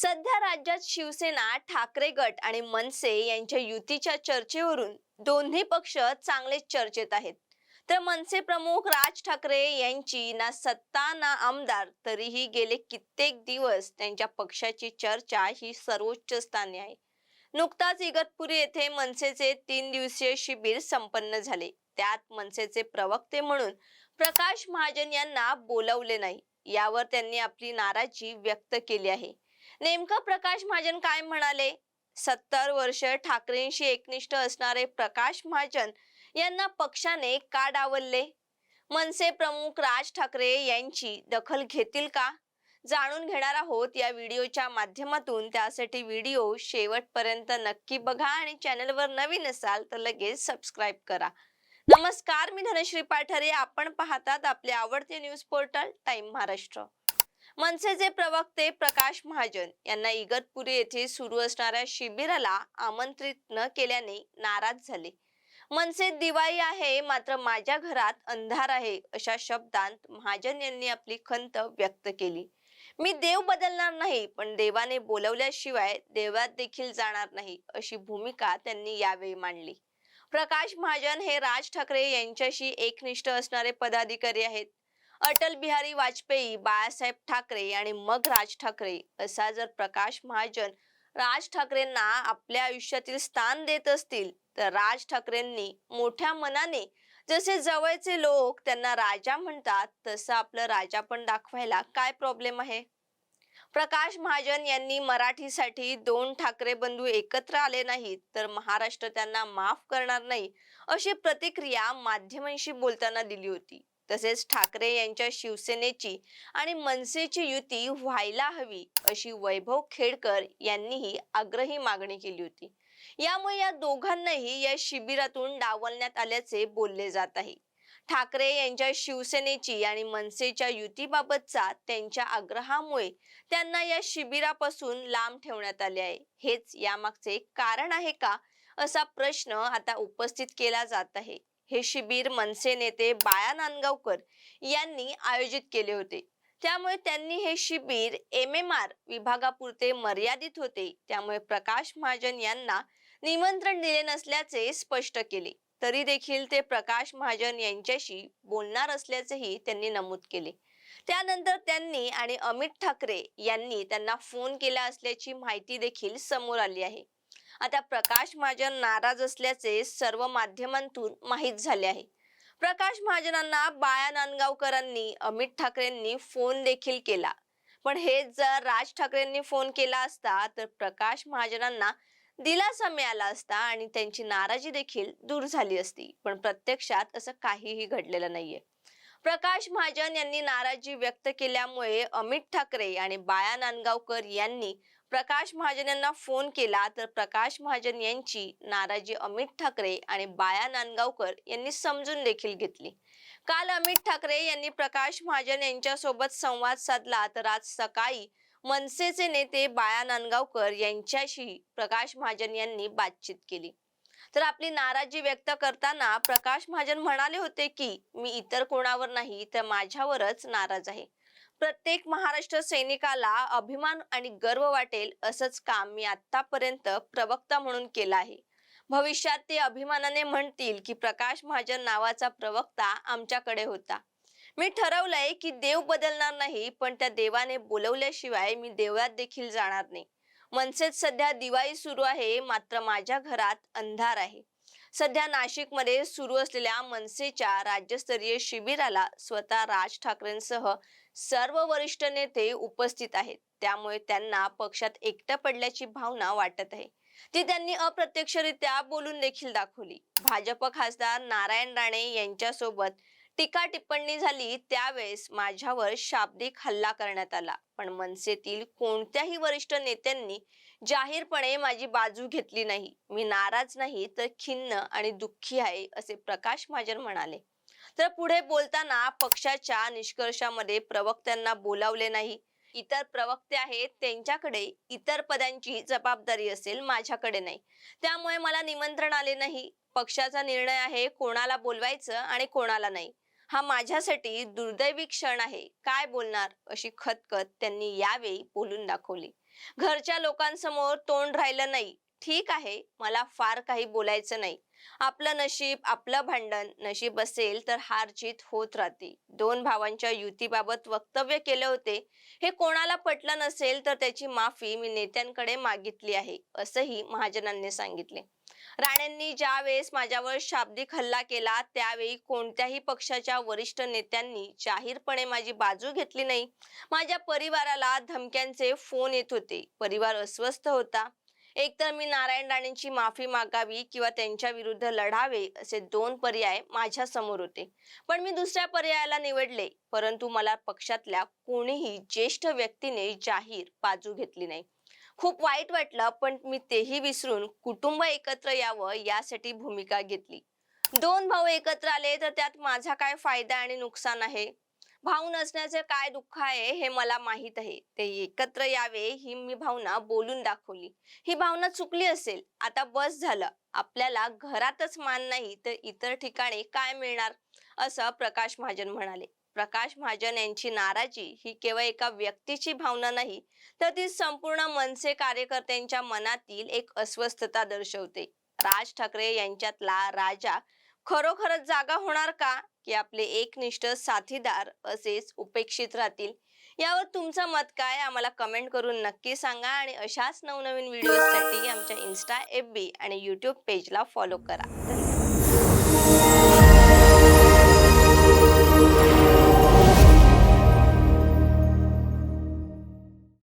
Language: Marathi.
सध्या राज्यात शिवसेना ठाकरे गट आणि मनसे यांच्या युतीच्या चर्चेवरून दोन्ही पक्ष चांगलेच चर्चेत आहेत. तर मनसे प्रमुख राज ठाकरे यांची ना सत्ता ना आमदार तरीही गेले कित्येक दिवस त्यांच्या पक्षाची चर्चा ही सर्वोच्च स्थानी आहे. नुकताच इगतपुरी येथे मनसेचे तीन दिवसीय शिबिर संपन्न झाले. त्यात मनसेचे प्रवक्ते म्हणून प्रकाश महाजन यांना बोलावले नाही. यावर त्यांनी आपली नाराजी व्यक्त केली आहे. नेमकं प्रकाश महाजन काय म्हणाले? सत्तर वर्ष ठाकरेंशी एकनिष्ठ असणारे प्रकाश महाजन यांना पक्षाने का डावलले? मनसे प्रमुख राज ठाकरे यांची दखल घेतील का? जाणून घेणार आहोत या व्हिडिओच्या माध्यमातून. त्यासाठी व्हिडिओ शेवटपर्यंत नक्की बघा आणि चॅनलवर नवीन असाल तर लगेच सबस्क्राईब करा. नमस्कार मी धनश्री पाठारे. आपण पाहतात आपले आवडते न्यूज पोर्टल टाइम महाराष्ट्र. मनसेचे प्रवक्ते प्रकाश महाजन यांना इगतपुरी येथे सुरू असणाऱ्या शिबिराला आमंत्रित न केल्याने नाराज झाले. मनसेत दिवाळी आहे मात्र माझ्या घरात अंधार आहे अशा शब्दांत महाजन यांनी आपली खंत व्यक्त केली. मी देव बदलणार नाही पण देवाने बोलवल्याशिवाय देवळात देखील जाणार नाही अशी भूमिका त्यांनी यावेळी मांडली. प्रकाश महाजन हे राज ठाकरे यांच्याशी एकनिष्ठ असणारे पदाधिकारी आहेत. अटल बिहारी वाजपेयी बाळासाहेब ठाकरे आणि मग राज ठाकरे असा जर प्रकाश महाजन राज ठाकरेंना आपल्या आयुष्यातील स्थान देत असतील तर राज ठाकरेंनी मोठ्या मनाने जसे जवळचे लोक त्यांना राजा म्हणतात तसं आपलं राजा पण दाखवायला काय प्रॉब्लेम आहे? प्रकाश महाजन यांनी मराठीसाठी दोन ठाकरे बंधू एकत्र आले नाहीत तर महाराष्ट्र त्यांना माफ करणार नाही अशी प्रतिक्रिया माध्यमांशी बोलताना दिली होती. तसेच ठाकरे यांच्या शिवसेनेची आणि मनसेची युती व्हायला हवी अशी वैभव खेडकर यांनीही आग्रही मागणी केली होती. यामुळे या दोघांनाही या शिबिरातून डावलण्यात आल्याचे बोलले जात आहे. ठाकरे यांच्या शिवसेनेची आणि मनसेच्या युतीबाबतचा त्यांच्या आग्रहामुळे त्यांना या शिबिरापासून लांब ठेवण्यात आले आहे. हेच यामागचे कारण आहे का असा प्रश्न आता उपस्थित केला जात आहे. हे शिबिर मनसे नेते बाळा नांदगावकर यांनी आयोजित केले होते. त्यामुळे त्यांनी हे शिबिर एम एम आर विभागापुरते मर्यादित होते. त्यामुळे प्रकाश महाजन यांना निमंत्रण दिले नसल्याचे स्पष्ट केले. तरी देखील ते प्रकाश महाजन यांच्याशी बोलणार असल्याचेही त्यांनी नमूद केले. त्यानंतर त्यांनी आणि अमित ठाकरे यांनी त्यांना फोन केला असल्याची माहिती देखील समोर आली आहे. आता प्रकाश महाजन नाराज असल्याचे सर्व माध्यमांतून माहीत झाले आहे. प्रकाश महाजनांना बाळा नांदगावकरांनी अमित ठाकरेंनी फोन देखील केला. पण हे जर राज ठाकरेंनी फोन केला असता तर प्रकाश महाजनांना दिलासा मिळाला असता आणि त्यांची नाराजी देखील दूर झाली असती. पण प्रत्यक्षात असं काहीही घडलेलं नाहीये. प्रकाश महाजन यांनी नाराजी व्यक्त केल्यामुळे अमित ठाकरे आणि बाया नांदगावकर यांनी प्रकाश महाजन यांना फोन केला तर प्रकाश महाजन यांची नाराजी अमित ठाकरे आणि बाया नांदगावकर यांनी समजून देखील घेतली. काल अमित ठाकरे यांनी प्रकाश महाजन यांच्यासोबत संवाद साधला तर आज सकाळी मनसेचे नेते बाया नांदगावकर यांच्याशी प्रकाश महाजन यांनी बातचीत केली. तर आपली नाराजी व्यक्त करताना प्रकाश महाजन म्हणाले होते की मी इतर कोणावर नाही तर माझ्यावरच नाराज आहे. प्रत्येक महाराष्ट्र सैनिकाला अभिमान आणि गर्व वाटेल असंच काम मी आतापर्यंत प्रवक्ता म्हणून केलं आहे. भविष्यात ते अभिमानाने म्हणतील की प्रकाश महाजन नावाचा प्रवक्ता आमच्याकडे होता. मी ठरवलंय की देव बदलणार नाही पण त्या देवाने बोलवल्याशिवाय मी देवळात देखील जाणार नाही. मनसेत सध्या दिवाळी सुरू आहे मात्र माझ्या घरात अंधार आहे. सध्या नाशिकमध्ये सुरू असलेल्या मनसेच्या राज्यस्तरीय शिबिराला स्वतः राज ठाकरेंसह सर्व वरिष्ठ नेते उपस्थित आहेत. त्यामुळे त्यांना पक्षात एकटं पडल्याची भावना वाटत आहे. ती त्यांनी अप्रत्यक्षरित्या बोलून देखील दाखवली. भाजप खासदार नारायण राणे यांच्यासोबत टीका टिप्पणी झाली. त्यावेळेस माझ्यावर शाब्दिक हल्ला करण्यात आला. पण मनसेतील कोणत्याही वरिष्ठ नेत्यांनी जाहीरपणे माझी बाजू घेतली नाही. मी नाराज नाही तर खिन्न आणि दुःखी आहे असे प्रकाश महाजन म्हणाले. तर पुढे बोलताना पक्षाच्या निष्कर्षामध्ये प्रवक्त्यांना बोलावले नाही. इतर प्रवक्ते आहेत त्यांच्याकडे इतर पदांची जबाबदारी असेल माझ्याकडे नाही. त्यामुळे मला निमंत्रण आले नाही. पक्षाचा निर्णय आहे कोणाला बोलवायचं आणि कोणाला नाही. हा माझ्यासाठी दुर्दैवी क्षण आहे. काय बोलणार? अशी खतखत त्यांनी यावेळी बोलून दाखवली. घरच्या लोकांसमोर तोंड राहिलं नाही. ठीक आहे मला फार काही बोलायचं नाही. आपलं नशीब आपलं भांडण नशीब असेल तर हार जीत होत राहते. दोन भावांच्या युतीबाबत वक्तव्य केले होते. हे कोणाला पटलं नसेल तर त्याची माफी मी नेत्यांकडे मागितली आहे असंही महाजनांनी सांगितले. राणेंनी ज्या वेळेस माझ्यावर शाब्दिक हल्ला केला त्यावेळी कोणत्याही पक्षाच्या वरिष्ठ नेत्यांनी जाहीरपणे माझी बाजू घेतली नाही. माझ्या परिवाराला धमक्यांचे फोन येत होते. परिवार अस्वस्थ होता. एकतर मी नारायण राणेंची माफी मागावी किंवा त्यांच्या विरुद्ध लढावे असे दोन पर्याय माझ्यासमोर होते. पण मी दुसऱ्या पर्यायाला निवडले परंतु मला पक्षातल्या कोणीही ज्येष्ठ व्यक्तीने जाहीर बाजू घेतली नाही. खूप वाईट वाटलं पण मी तेही विसरून कुटुंब एकत्र यावं यासाठी भूमिका घेतली. दोन भाऊ एकत्र आले तर त्यात माझा काय फायदा आणि नुकसान आहे? भाऊ नसण्याचे काय दुःख आहे हे मला माहीत आहे. ते एकत्र यावे ही मी भावना बोलून दाखवली. ही भावना चुकली असेल आता बस झालं. आपल्याला घरातच मान नाही तर इतर ठिकाणी काय मिळणार? असं प्रकाश महाजन म्हणाले. प्रकाश महाजन यांची नाराजी ही केवळ एका व्यक्तीची भावना नाही तर ती संपूर्ण मनसे कार्यकर्त्यांच्या मनातील एक अस्वस्थता दर्शवते. राज ठाकरे यांच्यातला राजा खरोखरच जागा होणार का? की आपले एकनिष्ठ साथीदार असेच उपेक्षित राहतील. यावर तुमचं मत काय आम्हाला कमेंट करून नक्की सांगा आणि अशाच नवनवीन व्हिडिओसाठी आमच्या इन्स्टा एफ बी आणि यूट्यूब पेजला फॉलो करा. धन्यवाद.